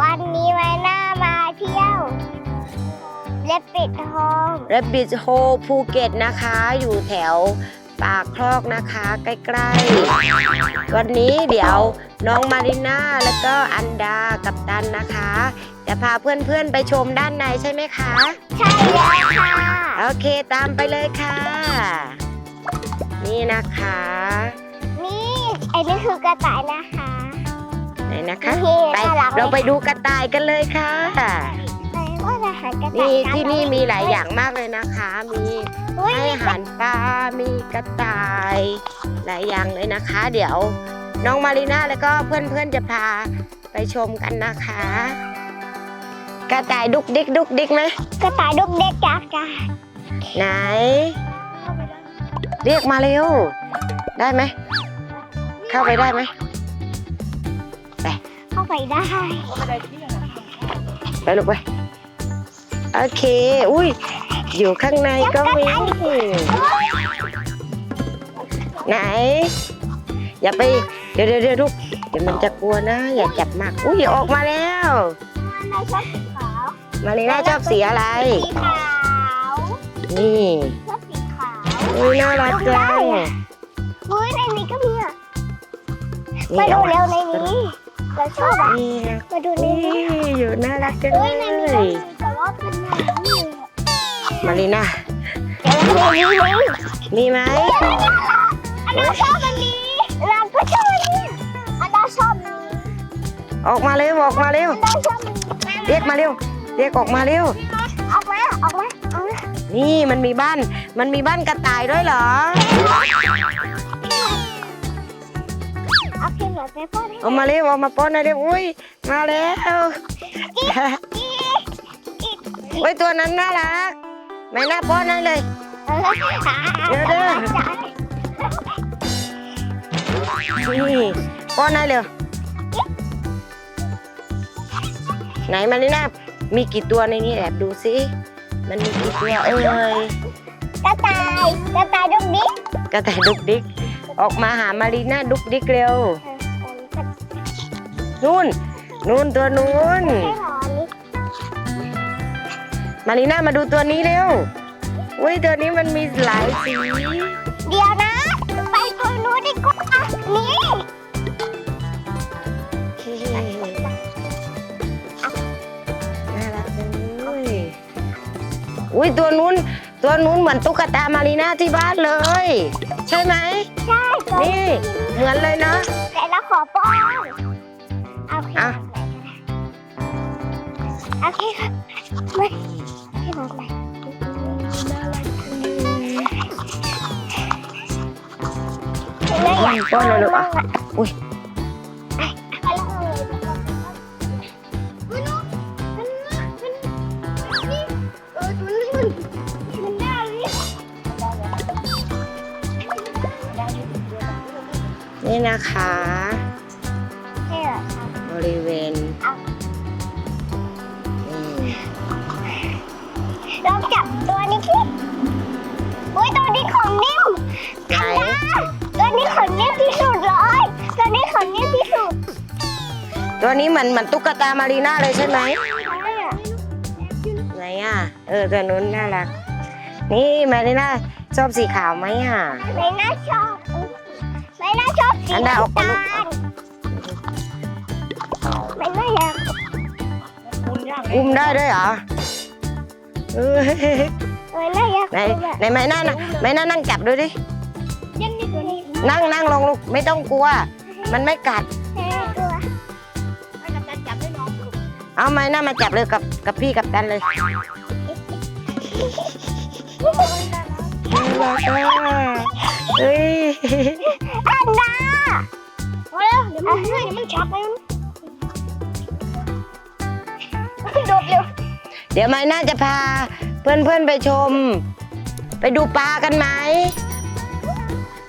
วันนี้ไว้หน้ามาเที่ยวเล็บปิดทองเรบบิ h โฮภูเก็ตนะคะ อยู่แถวปากคลอกนะคะ ใกล้ๆ วันนี้เดี๋ยวน้องมาริน่าแล้วก็อันดากับตันนะคะ จะพาเพื่อนๆไปชมด้านในใช่ไหมคะ ใช่แล้วค่ะโอเคตามไปเลยค่ะ นี่นะคะ นี่ไอ้นี่คือกระต่ายนะคะ ไหนนะคะนี่ไปน่ารักเราไปดูกระต่ายกันเลยค่ะไปว่าอาหารกระต่ายนี่กัที่นี่มีหลายอย่างมากเลยนะคะ มีอุ๊ยให้อาหารปลา มีกระต่าย หลายอย่างเลยนะคะ เดี๋ยวน้องมารีน่าแล้วก็เพื่อนๆจะพาไปชมกันนะคะ กระต่ายดุกดิกดุกดิกไหมกระต่ายดุกเด็กจากจ้าไหน เรียกมาเร็ว ได้ไหม เข้าไปได้ไหม เข้าไปได้ไปลูกไปโอเค อุ้ย อยู่ข้างในก็มีไหน อย่าไป เดี๋ยวเดี๋ยวเดี๋ยวลูกเดี๋ยวมันจะกลัวนะ อย่าจับมาก อุ้ยออกมาแล้วในชอบสีขาวมารีน่าชอบสีอะไร สีขาว นี่ชอบสีขาวอุ้ยน่ารักจังอุ้ยในนี้ก็มีอะนี่มาดูเอาเร็วในนี้ เราชอบอะนี่นะมาดูในนี่นี้อยู่น่ารักจังเฮ้ยเลในนี้ก็ยมีแต่ว่าเป็นหนังนี่มารีน่าเดี๋ยวเราดูในนี้มีไหมอันดาชอบอันนี้เราก็ชอบอันนี้อันดาชอบอันนี้ออกมาเร็วออกมาเร็ว อันดาชอบอันนี้เรียกมาเร็ว เรียกออกมาเร็ว ออกมาออกมาออกมานี่มันมีบ้าน มันมีบ้านกระต่ายด้วยเหรอ เอาเข็มหน่อยไปพ่อให้เอามาเร็วเอามาป้อนหนะเร็วอุ้ยมาแล้วเฮ้ยตัวนั้นน่ารักไม่น่าป้อนให้เลย เออเดี๋ยวเดี๋ยวนี่ป้อนให้เร็วไหนมานี่นะมีกี่ตัวในนี้แอบดูสิมันมีกี่ตัวเอ้ยกระต่ายกระต่ายดุกดิ๊กกระต่ายดุกดิกออกมาหามารีน่าดุกดิกเร็ว นู่นนู่นตัวนู้นใช่หรอนี่มารีน่ามาดูตัวนี้เร็วอุ้ยตัวนี้มันมีหลายสีเดี๋ยวนะ ไปคนนู้นดีกว่านี่น่ารักจังเลยอุ้ยตัวนู้นตัวนู้นเหมือนตุ๊กตามารีน่าที่บ้านเลย ใช่ไหมใช่ตัวนี่เหมือนเลยเนาะแต่เราขอป้อนเอาอะโอเคครับไม่ให้บอกไปไม่อยากป้อนเลยลูกอะอุ้ยไปแล้วเลยมันมันมันนี่เออตัวนี้มันมันได้เลยนี่นะคะ ตัวนี้เหมือนเหมือนตุ๊กตามารีน่าเลยใช่ไหมไหนอะ เออตัวนู้นน่ารัก นี่มารีน่าชอบสีขาวไหมอะไม่น่าชอบไม่น่าชอบสีอันดาออกมาน้ำลูกตาลไม่น่าอยากอุ้มได้ด้วยเหรอเออไม่น่าอยากไหนไหนไม่น่านะไม่น่านั่งจับดูดิยันนี่ตัวนี้นั่งนั่งลงลูกไม่ต้องกลัว มันไม่กัด เอาไม้น่ามาจับเลยกับกับพี่กับตันเลยเฮ้ยอันดาเอาเร็วเดี๋ยวมันเมื่อยเดี๋ยวมันชักไปมันโดดเร็วเดี๋ยวไม้น่าจะพาเพื่อนเพื่อนๆไปชม ไปดูปลากันไหม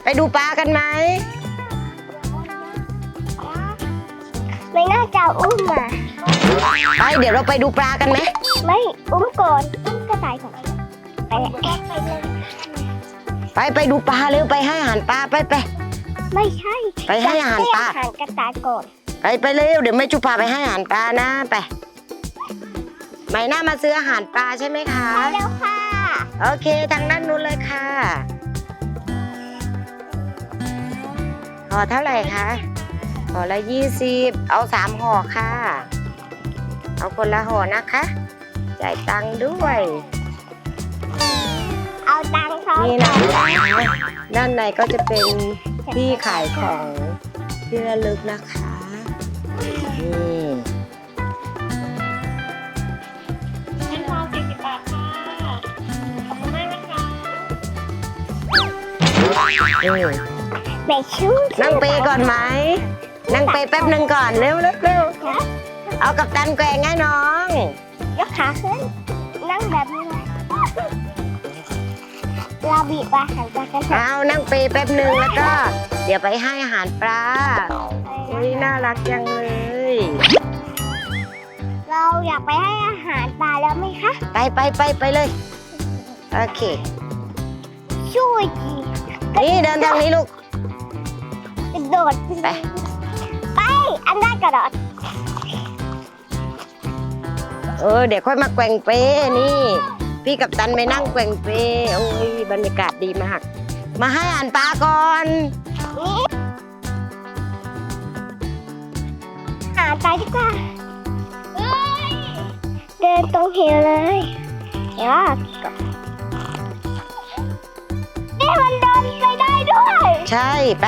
ไปดูปลากันไหมไม่น่าจะอุ้มอะ ไปเดี๋ยวเราไปดูปลากันไหมไม่อุ้มก่อนอุ้มกระต่ายก่อนไปไปเลยไปไปดูปลาเร็วไปให้อาหารปลาไปไป ไม่ใช่ไปให้อาหารปลาให้อาหารกระต่ายก่อนไปไปไปเร็วเดี๋ยวแม่ชุพาไปให้อาหารปลานะไปไหมหน้ามาซื้ออาหารปลาใช่ไหมคะไปเร็วค่ะ โอเคทางด้านนู้นเลยค่ะห่อเท่าไหร่คะห่อละยี่สิบเอาสามห่อค่ะ เอาคนละห่อนะคะ จ่ายตังค์ด้วย เอาตังค์เขานี่นะคะด้านในก็จะเป็นที่ขายของที่ระลึกนะคะนี่เป็นทองสี่สิบบาทค่ะ ขอบคุณมากนะคะนี่เบชูนั่งเปก่อนไหม นั่งเปแป๊บหนึ่งก่อนเร็วเร็วเร็วนะ เอากับตันแกว่งให้น้อง ยกขาขึ้น นั่งแบบนี้นะเราบีบปลาหันปลากันเถอะเอานั่งเปแป๊บหนึ่งแล้วก็ เดี๋ยวไปให้อาหารปลาอุ้ยน่ารักจังเลย เราอยากไปให้อาหารปลาแล้วไหมคะ ไปไปไปไปเลย โอเค ช่วยจีนี่เดินทางนี้ลูกกระโดดไป ไป อันได้กระโดด เออเดี๋ยวค่อยมาแกว่งเปนี่ พี่กับตันไปนั่งแกว่งเปโอ้ยบรรยากาศดีมาก มาให้อาหารปลาก่อนนี่หาไปดีกว่าเอ้ยเดินตรงเหวเลยเดี๋ยวนี่มันเดินไปได้ด้วย ใช่ไป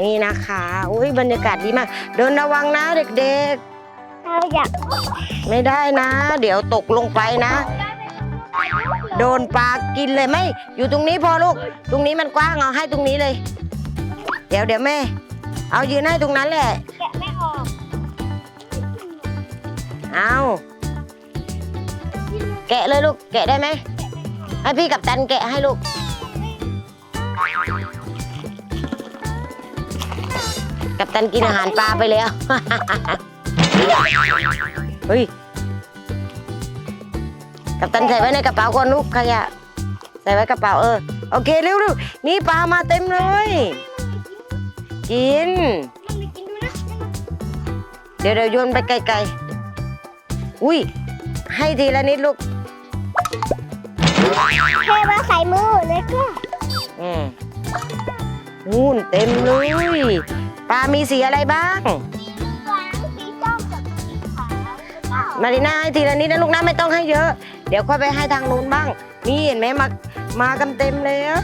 นี่นะคะ อุ้ยบรรยากาศดีมาก เดินระวังนะเด็ก เราอยากไม่ได้นะ เดี๋ยวตกลงไปนะ โดนปลากินเลยไม่ อยู่ตรงนี้พอลูก ตรงนี้มันกว้างเอาให้ตรงนี้เลย เดี๋ยวเดี๋ยวแม่ เอายืนให้ตรงนั้นแหละ แกะไม่ออกเอาแกะเลยลูก แกะได้ไหม ให้พี่กับตันแกะให้ลูก กับตันกินอาหารปลาไปแล้ว เฮ้ย กับตันใส่ไว้ในกระเป๋าก่อนลูกขยะ ใส่ไว้กระเป๋าเออ โอเคเร็วเร็วนี่ปลามาเต็มเลย กินมันไม่กินดูนะเดี๋ยวเดี๋ยวโยนไปไกลๆ อุ้ย ให้ทีละนิดลูกเทมาใส่มือเลยก็อืมนู่นเต็มเลย ปลามีสีอะไรบ้าง มารีน่าให้ทีละนิดนะลูกนะไม่ต้องให้เยอะ เดี๋ยวค่อยไปให้ทางนู้นบ้าง นี่เห็นไหมมามากันเต็มแล้ว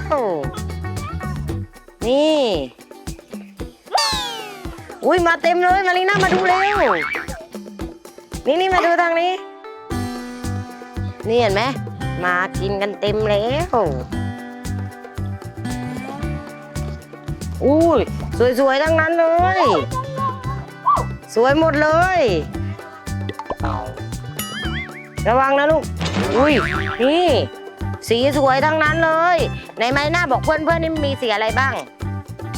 นี่อุ้ยมาเต็มเลยมารีน่ามาดูเร็วนี่นี่มาดูทางนี้ นี่เห็นไหมมากินกันเต็มแล้วอุ้ยสวยๆทั้งนั้นเลย สวยหมดเลย ระวังนะลูก อุ้ย นี่ สีสวยทั้งนั้นเลย ในไม้หน้าบอกเพื่อนเพื่อนๆนี่มีสีอะไรบ้าง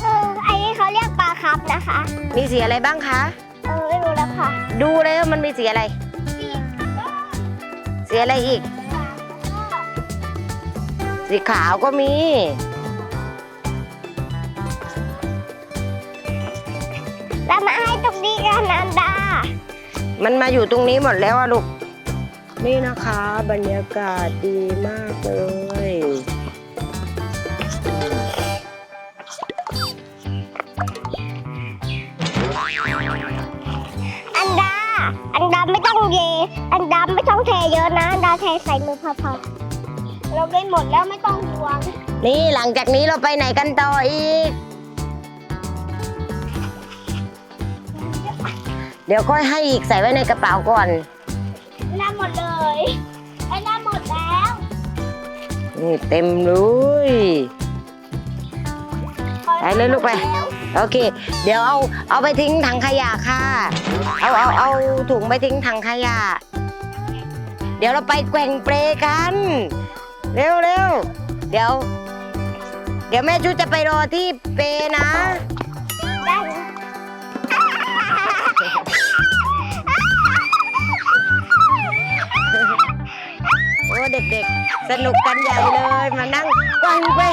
เอออันนี้เขาเรียกปลาครับนะคะ มีสีอะไรบ้างคะ เออไม่รู้แล้วค่ะ ดูเลยว่ามันมีสีอะไร สีอะไรอีก สีขาวก็มีเรามาให้ตรงนี้กันอันดา มันมาอยู่ตรงนี้หมดแล้วอะลูก นี่นะคะ บรรยากาศดีมากเลยอันดา อันดาไม่ต้องเย อันดาไม่ต้องเทเยอะนะอันดาเทใส่มือพอๆเราได้หมดแล้วไม่ต้องห่วง นี่หลังจากนี้เราไปไหนกันต่ออีก เดี๋ยวค่อยให้อีกใส่ไว้ในกระเป๋าก่อนได้หมดเลย ได้หมดแล้วนี่เต็มเลยไปเลยลูกไป โอเค เดี๋ยวเอาเอาไปทิ้งถังขยะค่ะ เอาเอาเอาถุงไปทิ้งถังขยะ เดี๋ยวเราไปแกว่งเปรกัน เร็วเร็วเดี๋ยว เดี๋ยวแม่ชุจะไปรอที่เปนะได้ โอ้เด็กๆ สนุกกันใหญ่เลย มานั่งแกว่งเปร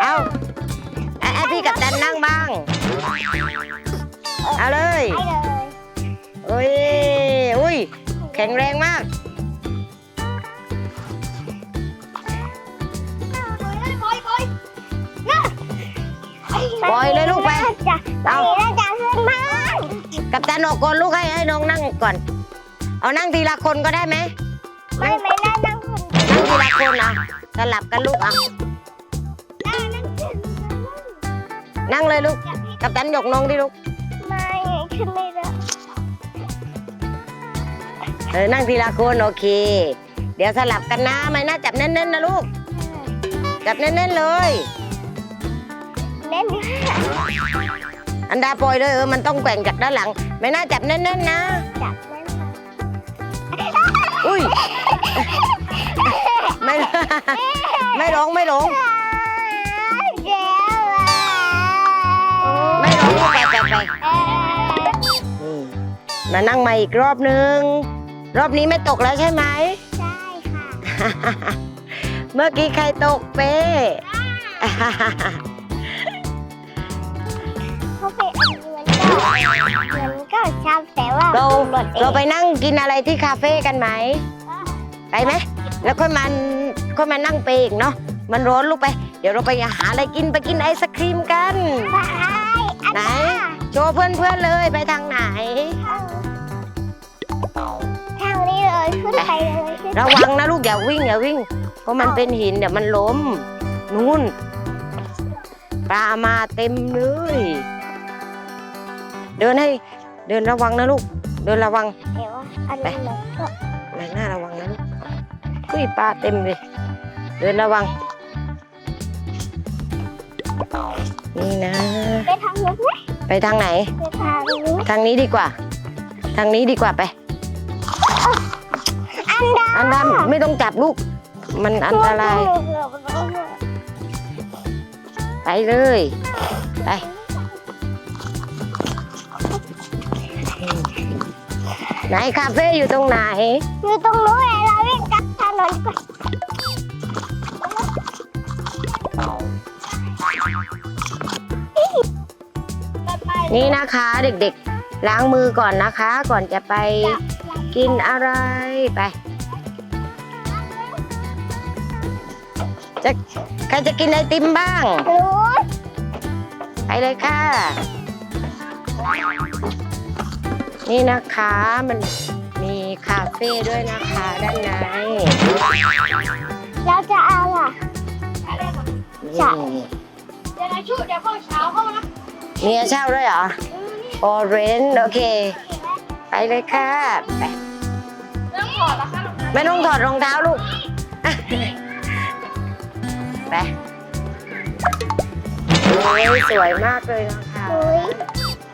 เอาไอ้ไอ้พี่กับตันนั่งบ้าง เอาเลยไปเลยโอ้ยอุ้ย แข็งแรงมากปล่อยเลยลูกไปจะเอา กับตันออกก่อนลูกให้ให้น้องนั่งก่อน เอานั่งทีละคนก็ได้ไหมไม่ไม่น่านั่งคนนั่งทีละคนอะสลับกันลูกอะน่านั่งขึ้นนั่งเลยลูก กับตันหยกน้องดิลูก ไม่ขึ้นไม่ได้เออนั่งทีละคนโอเค เดี๋ยวสลับกันนะไม่น่าจับแน่นๆนะลูก จับแน่นๆเลยเล่น อันดาปล่อยเลยเออมันต้องแกว่งจากด้านหลัง ไม่น่าจับแน่นๆนะจับแน่นอุ้ยไม่ไม่ร้องไม่ร้องเจ้าอะไม่ร้องลูกไปไปไปอืมมานั่งใหมาอีกรอบนึง รอบนี้ไม่ตกแล้วใช่ไหมใช่ค่ะ เมื่อกี้ใครตกเป้ ก็เงินก็ชอบแต่ว่าเราหมดเอเรางไปนั่งกินอะไรที่คาเฟ่กันไหมไปไหมแล้วค่อยมาค่อยมานั่งเปอีกเนาะมันร้อนลูกไป เดี๋ยวเราไปหาอะไรกินไปกินไอศครีมกันไปอันไหนน่ะโชว์เพื่อนๆเลยไปทางไหนทางนี้เลยขึ้นไปเลยขึ้นระวังนะลูกอย่าวิ่งอย่าวิ่ง เพราะมันเป็นหินเดี๋ยวมันล้มนู่นปลามาเต็มเลย เดินให้เดินระวังนะลูก เดินระวัง เดี๋ยวอันนี้มันก็อะไรหน้าระวังนะลูกอุ้ยปลาเต็มเลย เดินระวัง นี่นะ ไปทางนู้นไหมไปทางไหน ไปทางนี้ทางนี้ดีกว่า ทางนี้ดีกว่าไป อันดาอันนั้นไม่ต้องจับลูก มันอันตราย ไปเลย ไป ไหนคาเฟ่อยู่ตรงไหน อยู่ตรงนู้นเลยเราวิ่งกลับถนนก่อนไปนี่นะคะเด็กๆ ล้างมือก่อนนะคะ ก่อนจะไปกินอะไรไปจะใครจะกินไอติมบ้างรู้ไปเลยค่ะ นี่นะคะมันมีคาเฟ่ด้วยนะคะด้านในเราจะเอาอะนี่เดี๋ยวนะชุดเดี๋ยวพ่อเช้าเข้านะมีให้เช่าด้วยเหรอออเรนโอเค ไปเลยค่ะไปเรื่องขอแล้วค่ะไม่ต้องถอดรองเท้าลูกไปโอ้ยสวยมากเลยนะคะอุ้ย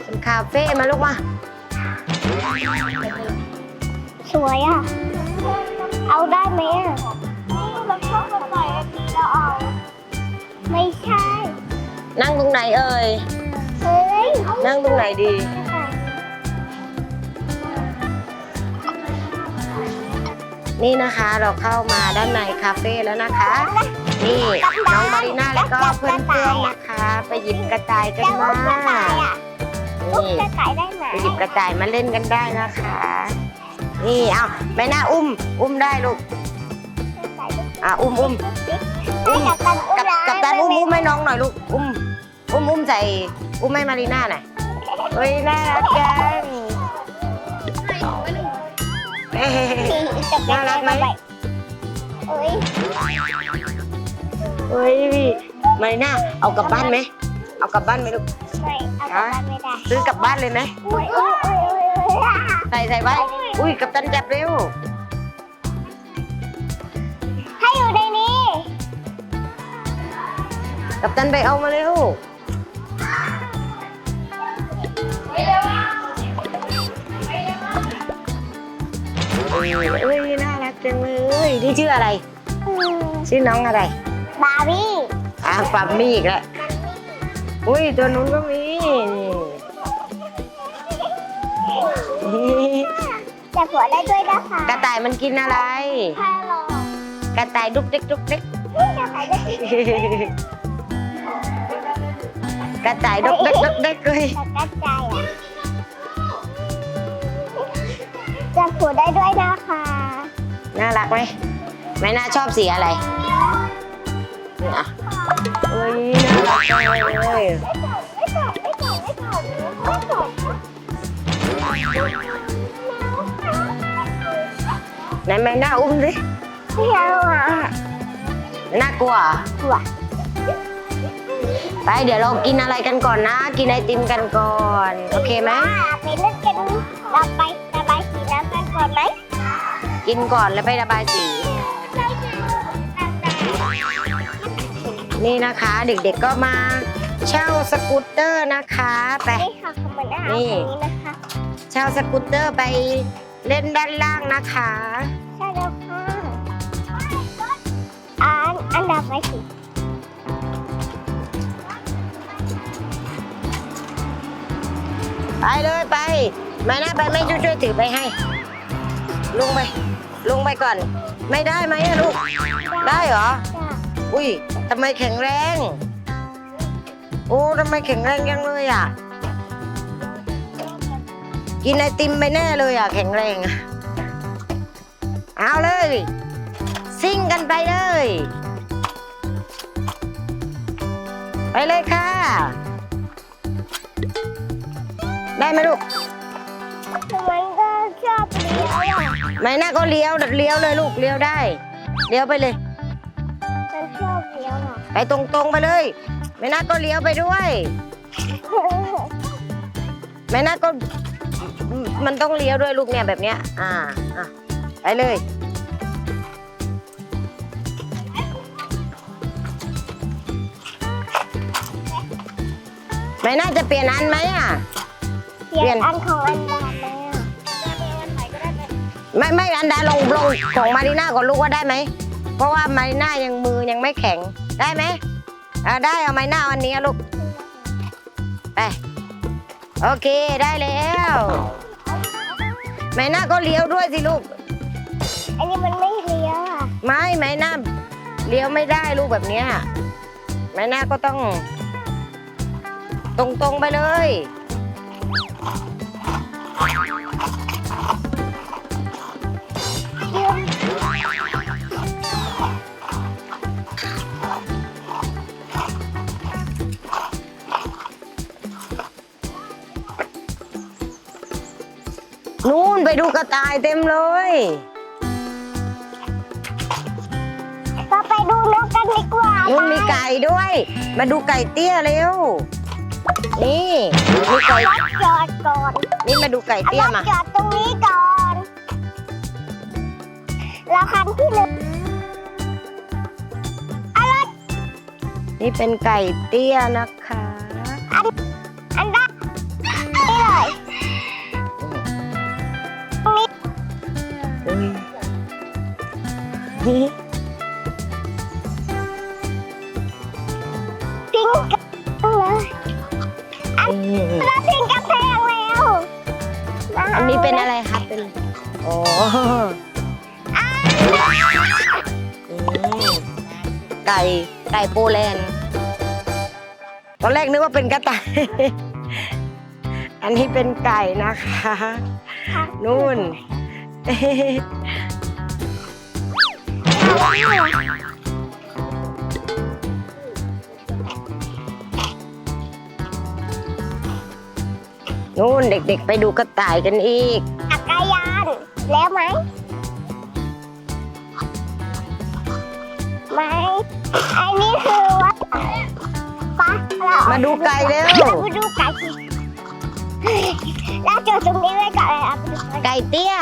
เป็นคาเฟ่มาลูกมา สวยอะ เอาได้ไหมอะเราชอบใส่อันนี้เราเอา ไม่ใช่ นั่งตรงไหนเอ่ย เฮ้ยนั่งตรงไหนดี นี่นะคะเราเข้ามาด้านในคาเฟ่แล้วนะคะ นี่น้องมารีน่าแล้วก็เพื่อนๆนะคะ ไปหยิบกระต่ายกันมา อุ้มกระต่ายอะอุ้มนี่กระต่ายได้ไหมไปหยิบกระต่ายมาเล่นกันได้นะคะ นี่เอาไม่น่าอุ้ม อุ้มได้ลูกอะอุ้มอุ้มให้กับตันอุ้มกับนะกับตันอุ้มอุ้มให้น้องหน่อยลูกอุ้มอุ้มอุ้มใส่อุ้มให้มารีน่าหน่อยเฮ้ยน่ารักจังเอ้ยน่ารักไหมเอ้ยเฮ้ยมารีน่าเอากลับบ้านไหม เอากลับบ้านไหมลูก ไม่เอากลับบ้านไม่ได้ซื้อกลับบ้านเลยไหมอุ้ยอุ้ยอุ้ยอุ้ยอุ้ยอะใส่ใส่ไว้ อุ้ยกับตันจับเร็ว ให้อยู่ในนี้กับตันไปเอามาเร็ว เอ้ยเอ้ยน่ารักจังเลย นี่ชื่ออะไร อืมชื่อน้องอะไร บาร์บี้ อะปัมมี่อีกแล้ว อุ้ยตัวนู้นก็มีนี่แต่ผัวได้ด้วยนะคะกระต่ายมันกินอะไรฮัลโหลกระต่ายดุกดิกดุกดิกนี่กระต่ายได้ด้วยกระต่ายดกเด็กดกเด็กเลยแต่กระจายอะจับผูได้ด้วยนะคะน่ารักไหมไม่น่าชอบสีอะไรนี่อะ เฮ้ยน่ารักจังเลยไม่ถอดไม่ถอดไม่ถอดไม่ถอดไม่ถอดไหนไม่น่าอุ้มสิไม่เอาอะน่ากลัวเหรอกลัวไปเดี๋ยวเรากินอะไรกันก่อนนะ กินไอติมกันก่อน โอเคไหมไปเล่นกันเราไประบายสีน้ำกันก่อนไหมกินก่อนแล้วไประบายสี นี่นะคะเด็กๆก็มาเช่าสกูตเตอร์นะคะไป นี่ค่ะคอมเมนต์อาหารนี่ตรงนี้นะคะ เช่าสกูตเตอร์ไปเล่นด้านล่างนะคะ ใช่แล้วค่ะอันอันดับไปสิไปเลยไปไม่น่าไปไม่ช่วยช่วยถือไปให้ ลงไป ลงไปก่อน ไม่ได้ไหมอะลูก ได้เหรอ จ้ะอุ้ยทำไมแข็งแรง โอ้ทำไมแข็งแรงยังเลยอะ กินไอติมไปแน่เลยอะ แข็งแรงอะเอาเลย ซิ่งกันไปเลย ไปเลยค่ะ ได้ไหมลูก มันก็ชอบเลี้ยวอะ ไม่น่าก็เลี้ยวเลี้ยวเลยลูก เลี้ยวได้ เลี้ยวไปเลยมัน ลี้ยวอะไปตรงๆไปเลยไม่น่าก็เลี้ยวไปด้วยไม่น่าก็มันต้องเลี้ยวด้วยลูกเนี่ยแบบเนี้ย อ่าอะไปเลย ไม่น่าจะเปลี่ยนอันไหมอะ เปลี่ยนอันของอันดาไหมอะไม่ไม่อันดาลงลงของมารีน่าก่อนลูกว่าได้ไหม ราะว่ามารีน่ายังมือยังไม่แข็งได้ไหมอ่าได้เอามารีน่าวันนี้ลูกไปโอเคได้แล้วมารีน่าก็เลี้ยวด้วยสิลูก อันนี้มันไม่เลี้ยวอะไม่ไม่น่าเลี้ยวไม่ได้ลูกแบบเนี้ยไม่น่าก็ต้อง ตรงๆไปเลยยื ดูกระต่ายเต็มเลย เราไปดูนกกันดีกว่านู่นมีไก่ด้วย มาดูไก่เตี้ยเร็ว นี่มีไก่รถจอดก่อนนี่มาดูไก่เอาเตี้ยรถมาจอดตรงนี้ก่อนแล้วคันที่หนึ่งเอารถนี่เป็นไก่เตี้ยนะคะ กนึกว่าเป็นกระต่าย อันนี้เป็นไก่นะคะ นู่น นู่นเด็กๆไปดูกระต่ายกันอีกจักรยาน แล้วไหมไม่อันนี้คือ มาดูไก่เร็วเราไปดูไก่สิแล้วจุดตรงนี้ไว้ก่อนเลยเอาไปดูไก่ไก่เตี้ย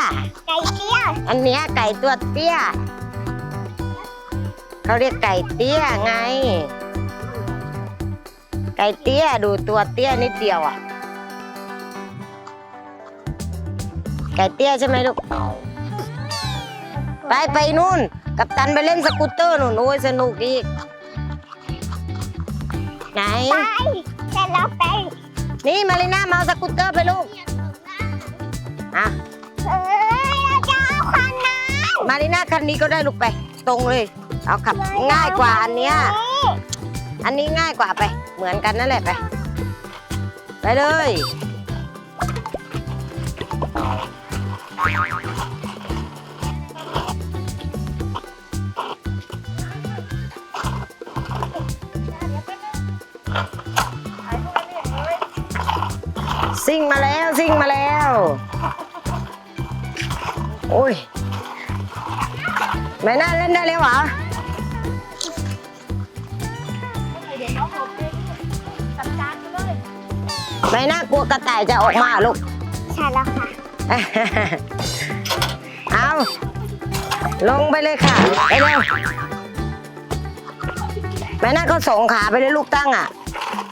ไก่เตี้ย อันเนี้ยไก่ตัวเตี้ย เขาเรียกไก่เตี้ยไง ไก่เตี้ยดูตัวเตี้ยนิดเดียวอะ ไก่เตี้ยใช่ไหมลูก ไปไปนู่น กับตันไปเล่นสกูตเตอร์นู่นโอ้ยสนุกอีก ไหน ไปเสร็จแล้วไปนี่มาริน่ามาเอาสกูตเตอร์ไปลูก อะ เอ้ยเราจะเอาคันนั้นมาริน่าคันนี้ก็ได้ลูกไป ตรงเลย เอาขับง่ายกว่าอันเนี้ย อันนี้ง่ายกว่าไป เหมือนกันนั่นแหละไปเไปเลย ซิ่งมาแล้วซิ่งมาแล้ว โอ้ยไม่น่าเล่นได้เลยเหรอไม่น่ากลัวกระต่ายจะออกมาลูก ใช่แล้วค่ะ เอาลงไปเลยค่ะไปเร็วแม่น่าก็สองขาไปเลยลูกตั้งอะ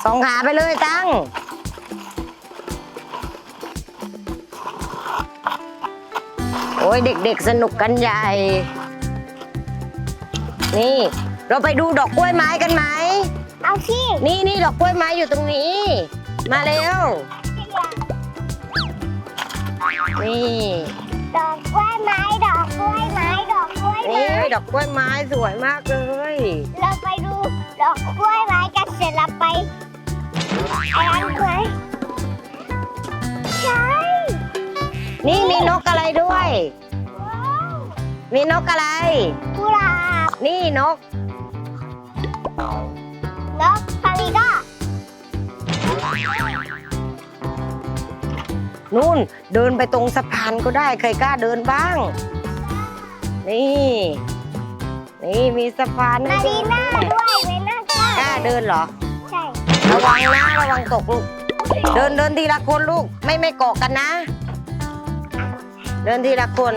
สองขาไปเลยตั้ง ยเด็กๆสนุกกันใหญ่ นี่ เราไปดูดอกกล้วยไม้กันไหม เอาสินี่นี่ดอกกล้วยไม้อยู่ตรงนี้ มาเร็ว นี่ ดอกกล้วยไม้ดอกกล้วยไม้ดอกกล้วยนี่ไม้ดอกกล้วยไม้สวยมากเลย เราไปดูดอกกล้วยไม้กันเสร็จแล้วไปแอนไหมใช่ นี่มีนกอะไรด้วยว้าว มีนกอะไร กุหลาบนี่นก นกฟามิโก้นู่นเดินไปตรงสะพานก็ได้ ใครกล้าเดินบ้าง นี่ นี่มีสะพานมาให้ดีน่าด้วยไม่น่ากล้ากล้าเดินเหรอ ใช่ระวังนะระวังตกลูก เดินเดินทีละคนลูก ไม่ไม่เกาะกันนะ เดินทีละคน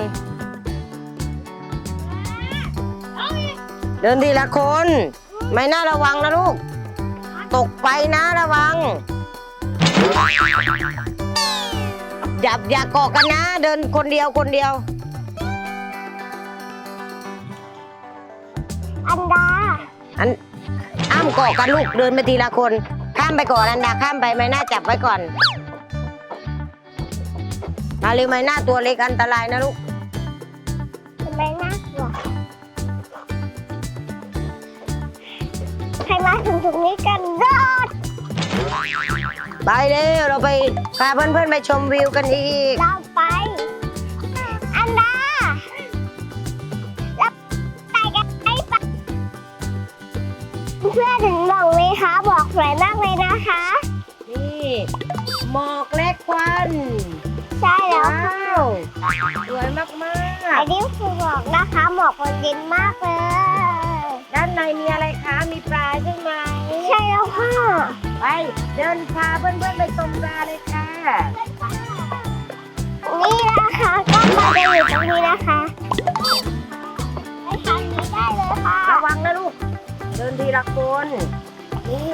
เดินทีละคน ไม่น่าระวังนะลูก ตกไปนะระวัง อย่าอย่าเกาะกันนะ เดินคนเดียวคนเดียว อันดา อันอ้ามเกาะกันลูกเดินไปทีละคน ข้ามไปก่อนอันดาข้ามไปไม่น่าจับไว้ก่อนมาเร็วไม่น่าตัวเล็กอันตรายนะลูกทำไมน่า รมาถึงตรงนี้กันรอดไปเร็วเราไปพาเพื่อนๆไปชมวิวกันอีก เราไป อันดาแล้วไปกันไปปะเพื่อนถึงบอกไหมคะบอกสวยมากเลยนะคะ นี่หมอกและควันใช่แล้วว้าค่ะวสวยมากอันนี้คือบอกนะคะหมอกมันเย็นมากเลยๆด้าน ในมีอะไรคะ มีปลาใช่ไหมใช่แล้วค่ะ ไปเดินพาเพื่อนๆไปชมปลาเลยค่ะ นี่นะคะก็มาจะอยู่ตรงนี้นะคะไปทางนี้ได้เลยค่ะ ระวังนะลูก เดินทีละคน นี่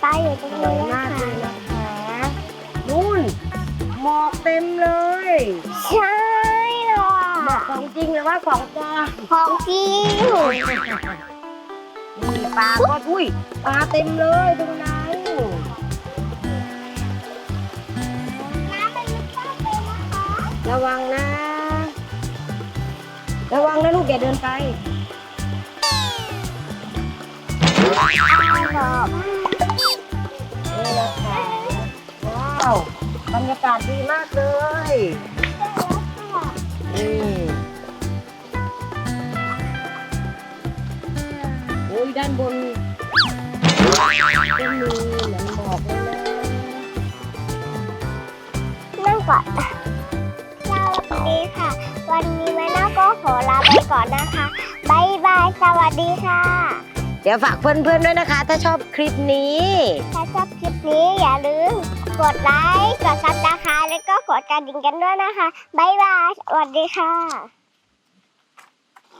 ไปอยู่ตรงสวยนี้นะมากเลคะยนะคะนู่นหมอกเต็มเลย ใช่หรอหมอก ของจริงหรือว่าของปลอมของจริงนี่ปลาก็อุ้ยปลาเต็มเลยตรงนั้นน้ำมันลึกมากเลยนะระวังนะ ระวังนะลูกอย่าเดินไปอ้าวนี่นะคะว้าว บรรยากาศดีมากเลย นี่โอ้ยด้านบนก็มีเหมือนหมอกเลยนะนั่งก่อนสวัสดีค่ะ วันนี้แม่น่าก็ขอลาไปก่อนนะคะบายบาย สวัสดีค่ะ เดี๋ยวฝากเพื่อนๆด้วยนะคะ ถ้าชอบคลิปนี้ ถ้าชอบคลิปนี้อย่าลืม กดไลค์ กดซับสไครต์แล้วก็กดกระดิ่งกันด้วยนะคะบายบาย สวัสดีค่ะ